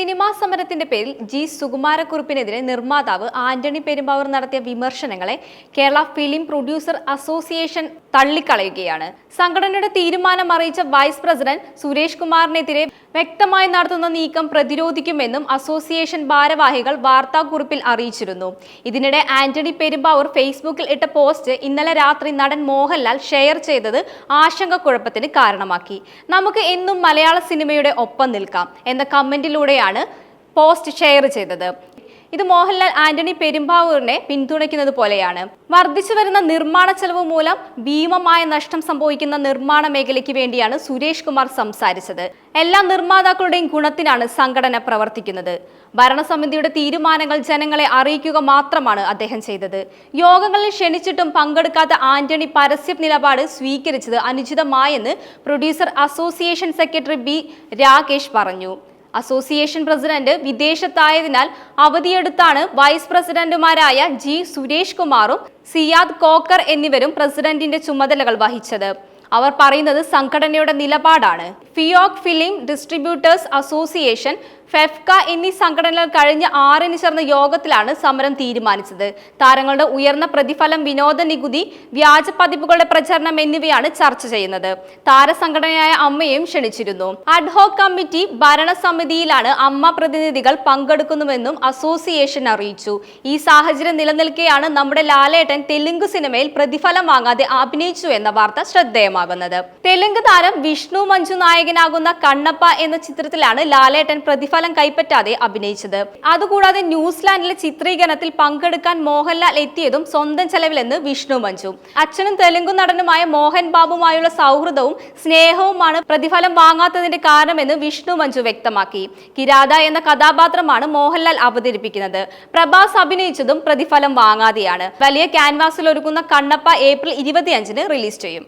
Cinema സമരത്തിന്റെ പേരിൽ G സുകുമാരക്കുറുപ്പിനെതിരെ നിർമ്മാതാവ് ആന്റണി പെരുമ്പാവൂർ നടത്തിയ വിമർശനങ്ങളെ കേരള ഫിലിം പ്രൊഡ്യൂസർ അസോസിയേഷൻ തള്ളിക്കളയുകയാണ്. സംഘടനയുടെ തീരുമാനം അറിയിച്ച വൈസ് പ്രസിഡന്റ് സുരേഷ് കുമാറിനെതിരെ വ്യക്തമായി നടത്തുന്ന നീക്കം പ്രതിരോധിക്കുമെന്നും അസോസിയേഷൻ ഭാരവാഹികൾ വാർത്താക്കുറിപ്പിൽ അറിയിച്ചിരുന്നു. ഇതിനിടെ ആന്റണി പെരുമ്പാവൂർ ഫേസ്ബുക്കിൽ ഇട്ട പോസ്റ്റ് ഇന്നലെ രാത്രി നടൻ മോഹൻലാൽ ഷെയർ ചെയ്തത് ആശങ്കക്കുഴപ്പത്തിന് കാരണമാക്കി. നമുക്ക് എന്നും മലയാള സിനിമയുടെ ഒപ്പം നിൽക്കാം എന്ന കമന്റിലൂടെയാണ് പോസ്റ്റ് ഷെയർ ചെയ്തത്. ഇത് മോഹൻലാൽ ആന്റണി പെരുമ്പാവൂരിനെ പിന്തുണയ്ക്കുന്നത് പോലെയാണ്. വർദ്ധിച്ചു വരുന്ന നിർമ്മാണ ചെലവ് മൂലം ഭീമമായ നഷ്ടം സംഭവിക്കുന്ന നിർമ്മാണ മേഖലയ്ക്ക് വേണ്ടിയാണ് സുരേഷ് കുമാർ സംസാരിച്ചത്. എല്ലാ നിർമ്മാതാക്കളുടെയും ഗുണത്തിനാണ് സംഘടന പ്രവർത്തിക്കുന്നത്. ഭരണസമിതിയുടെ തീരുമാനങ്ങൾ ജനങ്ങളെ അറിയിക്കുക മാത്രമാണ് അദ്ദേഹം ചെയ്തത്. യോഗങ്ങളിൽ ക്ഷണിച്ചിട്ടും പങ്കെടുക്കാത്ത ആന്റണി പരസ്യ നിലപാട് സ്വീകരിച്ചത് അനുചിതമായെന്ന് producer association secretary B Rakesh പറഞ്ഞു. അസോസിയേഷൻ പ്രസിഡന്റ് വിദേശത്തായതിനാൽ അവധിയെടുത്താണ് വൈസ് പ്രസിഡന്റുമാരായ ജി സുരേഷ് കുമാറും സിയാദ് കോക്കർ എന്നിവരും പ്രസിഡന്റിന്റെ ചുമതലകൾ വഹിച്ചത്. അവർ പറയുന്നത് സംഘടനയുടെ നിലപാടാണ്. FEOK film distributors association FEFKA എന്നീ സംഘടനകൾ കഴിഞ്ഞ ആറിന് ചേർന്ന യോഗത്തിലാണ് സമരം തീരുമാനിച്ചത്. താരങ്ങളുടെ ഉയർന്ന പ്രതിഫലം വിനോദ നികുതി വ്യാജ പതിപ്പുകളുടെ പ്രചരണം എന്നിവയാണ് ചർച്ച ചെയ്യുന്നത്. താരസംഘടനയായ അമ്മയും ക്ഷണിച്ചിരുന്നു. അഡ്ഹോക് കമ്മിറ്റി ഭരണസമിതിയിലാണ് അമ്മ പ്രതിനിധികൾ പങ്കെടുക്കുന്നുവെന്നും അസോസിയേഷൻ അറിയിച്ചു. ഈ സാഹചര്യം നിലനിൽക്കെയാണ് നമ്മുടെ ലാലേട്ടൻ തെലുങ്ക് സിനിമയിൽ പ്രതിഫലം വാങ്ങാതെ അഭിനയിച്ചു എന്ന വാർത്ത ശ്രദ്ധേയമാകുന്നത്. തെലുങ്ക് താരം വിഷ്ണു മഞ്ജു നായകനാകുന്ന കണ്ണപ്പ എന്ന ചിത്രത്തിലാണ് ലാലേട്ടൻ പ്രതിഫലം കൈപ്പറ്റാതെ അഭിനയിച്ചത്. അതുകൂടാതെ ന്യൂസിലാൻഡിലെ ചിത്രീകരണത്തിൽ പങ്കെടുക്കാൻ മോഹൻലാൽ എത്തിയതും സ്വന്തം ചെലവിലെന്ന് വിഷ്ണു മഞ്ജു. അച്ഛനും തെലുങ്കു നടനുമായ മോഹൻ ബാബുമായുള്ള സൗഹൃദവും സ്നേഹവുമാണ് പ്രതിഫലം വാങ്ങാത്തതിന്റെ കാരണമെന്ന് വിഷ്ണു മഞ്ജു വ്യക്തമാക്കി. കിരാത എന്ന കഥാപാത്രമാണ് മോഹൻലാൽ അവതരിപ്പിക്കുന്നത്. പ്രഭാസ് അഭിനയിച്ചതും പ്രതിഫലം വാങ്ങാതെയാണ്. വലിയ ക്യാൻവാസിൽ ഒരുക്കുന്ന കണ്ണപ്പ ഏപ്രിൽ ഇരുപത്തിയഞ്ചിന് റിലീസ് ചെയ്യും.